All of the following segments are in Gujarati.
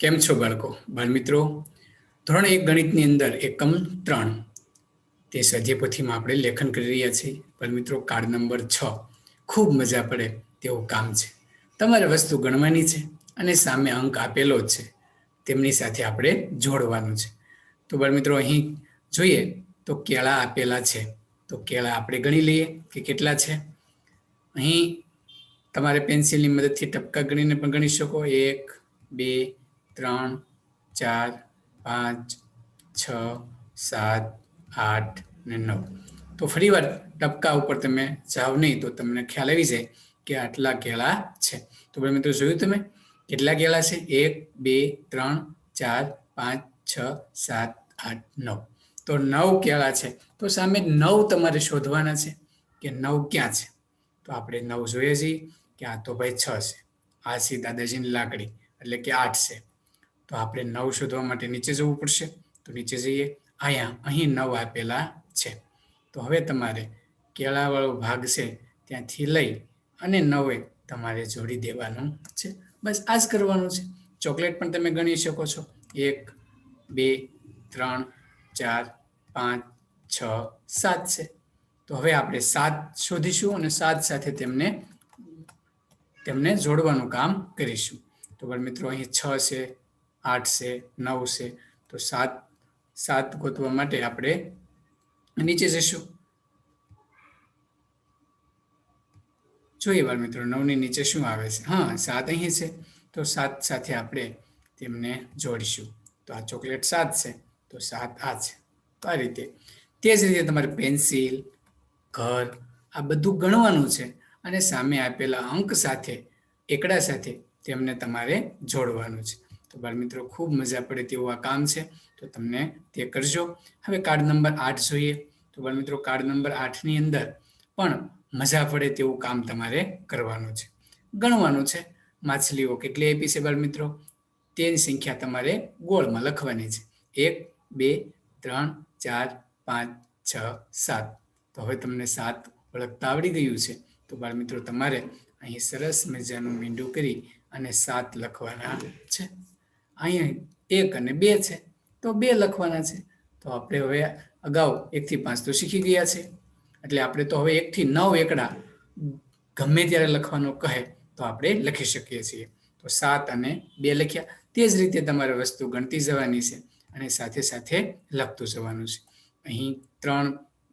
કેમ છો બાળકો? બાળમિત્રો, ધોરણ એક ગણિતની અંદર એકમ ત્રણ, તે સ્વાધ્યાયપોથીમાં આપણે લેખન કરી રહ્યા છીએ. બાળમિત્રો કાર્ડ નંબર છ, ખૂબ મજા પડે તેવું કામ છે. તમારે વસ્તુ ગણવાની છે અને સામે અંક આપેલો છે. તેમની સાથે આપણે જોડવાનું છે. તો બાળમિત્રો, અહીં જોઈએ તો કેળા આપેલા છે. તો કેળા આપણે ગણી લઈએ કે કેટલા છે? અહીં તમારે પેન્સિલની મદદથી ટપકા ગણીને પણ ગણી શકો. એક, બે ત્રણ, ચાર, પાંચ, છ, સાત, આઠ ને નવ. તો ફરીવાર ટપકા ઉપર તમે જાઓ નહીં તો તમને ખ્યાલ આવી જાય કે આટલા કેળા છે. તો ભાઈ મિત્રો જોયું તમે? કેટલા કેળા છે? એક, બે, ત્રણ, ચાર, પાંચ, છ, સાત, આઠ, નવ. તો નવ કેળા છે. તો સામે નવ તમારે શોધવાના છે કે નવ ક્યાં છે? તો આપણે નવ જોઈએ છીએ કે આ તો ભાઈ છ છે. આ છે દાદાજીની લાકડી, એટલે કે આઠ છે. તો આપણે નવ શોધવા માટે નીચે જવું પડશે. તો નીચે જઈએ. અહીંયા, અહીં નવ આપેલા છે. તો હવે તમારે કેળાવાળો ભાગ છે ત્યાંથી લઈ અને નવે તમારે જોડી દેવાનું છે. બસ આ જ કરવાનું છે. ચોકલેટ પણ તમે ગણી શકો છો. એક, બે, ત્રણ, ચાર, પાંચ, છ, સાત છે. તો હવે આપણે સાત શોધીશું અને સાત સાથે તેમને તેમને જોડવાનું કામ કરીશું. તો મિત્રો, અહીં છ છે. આઠ છે, નવ છે, તો સાત સાત ગોતવા માટે આપણે નીચે જઈશું. જોઈએ વાર મિત્રો, નવની નીચે શું આવે છે? હા, સાત અહીં છે, તો સાત સાથે આપણે તેમને જોડીશું. તો આ ચોકલેટ સાત છે, તો સાત આ છે. તો આ રીતે. તે જ રીતે તમારે પેન્સિલ, ઘર, આ બધું ગણવાનું છે અને સામે આપેલા અંક સાથે, એકડા સાથે તેમને તમારે જોડવાનું છે. તો બાળ મિત્રો ખૂબ મજા પડે તેવું આ કામ છે. તો તમને તે કરજો. હવે કાર્ડ નંબર આઠ જોઈએ. તો બાળ મિત્રો કાર્ડ નંબર આઠની અંદર પણ મજા પડે તેવું કામ તમારે કરવાનું છે. ગણવાનું છે. માછલીઓ કેટલી આપી છે બાળ મિત્રો તેની સંખ્યા તમારે ગોળમાં લખવાની છે. એક, બે, ત્રણ, ચાર, પાંચ, છ, સાત. તો હવે તમને સાત ઓળખતા આવડી ગયું છે. તો બાળ મિત્રો તમારે અહીં સરસ મજાનું મીંડું કરી અને સાત લખવાના છે. અહીંયા એક અને બે છે. તો બે લખવાના છે. તો આપણે હવે અગાઉ એકથી પાંચ તો શીખી ગયા છે. એટલે આપણે તો હવે એકથી નવ એકડા ગમે ત્યારે લખવાનો કહે તો આપણે લખી શકીએ છીએ. તો સાત અને બે લખ્યા. તે જ રીતે તમારે વસ્તુ ગણતી જવાની છે અને સાથે સાથે લખતું જવાનું છે. અહીં ત્રણ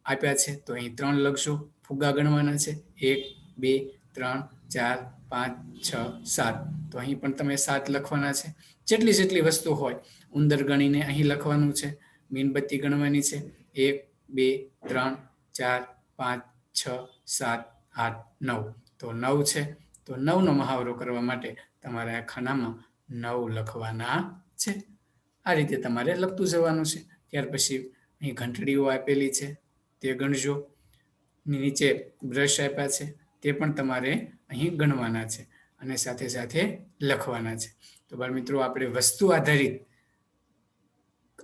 આપ્યા છે. તો અહીં ત્રણ લખશો. ફુગ્ગા ગણવાના છે. એક, બે ત્રણ, ચાર, પાંચ, છ, સાત. તો અહીં પણ તમે સાત લખવાના છે. જેટલી જેટલી વસ્તુ હોય, ઉંદર ગણીને અહીં લખવાનું છે, મીણબત્તી ગણવાની છે. એક, બે, ત્રણ, ચાર, પાંચ, છ, સાત, આઠ, નવ. તો નવ છે. તો નવનો મહાવરો કરવા માટે તમારે આ ખાનામાં નવ લખવાના છે. આ રીતે તમારે લખતું જવાનું છે. ત્યાર પછી અહીં ઘંટડીઓ આપેલી છે. તે ગણજો. નીચે બ્રશ આપ્યા છે. તે પણ તમારે અહીં ગણવાના છે અને સાથે સાથે લખવાના છે. તો બાળ મિત્રો આપણે વસ્તુ આધારિત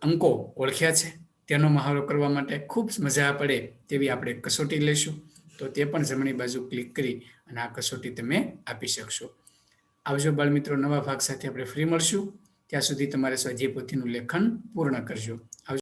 અંકો ઓળખ્યા છે. તેનો મહાવરો કરવા માટે ખૂબ મજા પડે તેવી આપણે કસોટી લઈશું. તો તે પણ જમણી બાજુ ક્લિક કરી અને આ કસોટી તમે આપી શકશો. આવજો બાળ મિત્રો નવા ભાગ સાથે આપણે ફ્રી મળશું. ત્યાં સુધી તમારે સ્વાધ્યાય પોથીનું લેખન પૂર્ણ કરજો.